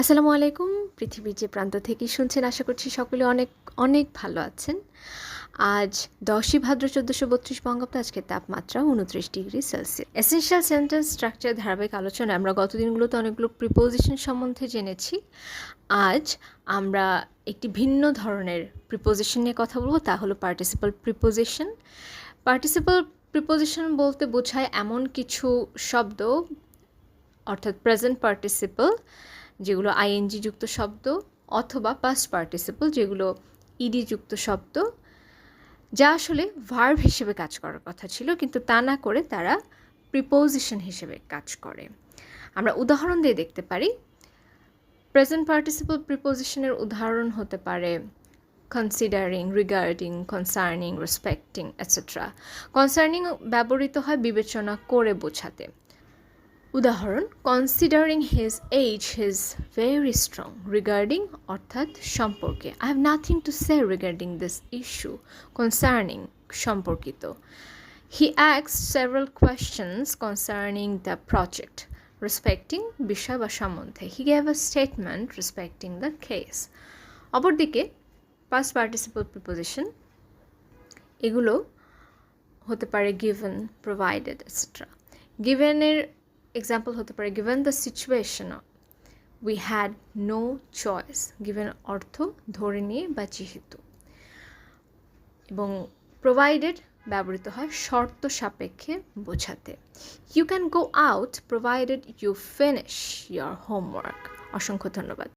আসসালামু আলাইকুম। পৃথিবীর যে প্রান্ত থেকে শুনছেন, আশা করছি সকলে অনেক অনেক ভালো আছেন। আজ দশই ভাদ্র চোদ্দোশো বত্রিশ বঙ্গাব্দ আজকে তাপমাত্রা উনত্রিশ degree Celsius. Essential sentence structure ধারাবাহিক আলোচনায় আমরা গত দিনগুলোতে অনেকগুলো প্রিপোজিশন সম্বন্ধে জেনেছি। আজ আমরা একটি ভিন্ন ধরনের প্রিপোজিশন নিয়ে কথা বলব, তা হলো পার্টিসিপাল প্রিপোজিশন পার্টিসিপাল প্রিপোজিশন বলতে বোঝায় এমন কিছু শব্দ, অর্থাৎ প্রেজেন্ট পার্টিসিপল যেগুলো আইএনজি যুক্ত শব্দ অথবা পাস্ট পার্টিসিপল যেগুলো ইডি যুক্ত শব্দ, যা আসলে ভার্ব হিসেবে কাজ করার কথা ছিল, কিন্তু তা না করে তারা প্রিপোজিশন হিসেবে কাজ করে। আমরা উদাহরণ দিয়ে দেখতে পারি। প্রেজেন্ট পার্টিসিপল প্রিপোজিশনের উদাহরণ হতে পারে considering regarding concerning respecting etcetera concerning ব্যবহৃত হয় বিবেচনা করে বোঝাতে। উদাহরণ considering his age his very strong regarding অর্থাৎ সম্পর্কে। I have nothing to say regarding this issue concerning সম্পর্কিত। He asks several questions concerning the project respecting বিষয় বা সম্বন্ধে। He gave a statement respecting the case অপরদিকে past participle preposition এগুলো হতে পারে গিভেন প্রোভাইডেড এটসেট্রা গিভেনের এক্সাম্পল হতে পারে given the situation we had no choice given অর্থ ধরে নিয়ে বা যেহেতু। এবং প্রোভাইডেড ব্যবহৃত হয় শর্ত সাপেক্ষে বোঝাতে। You can go out provided you finish your homework অসংখ্য ধন্যবাদ।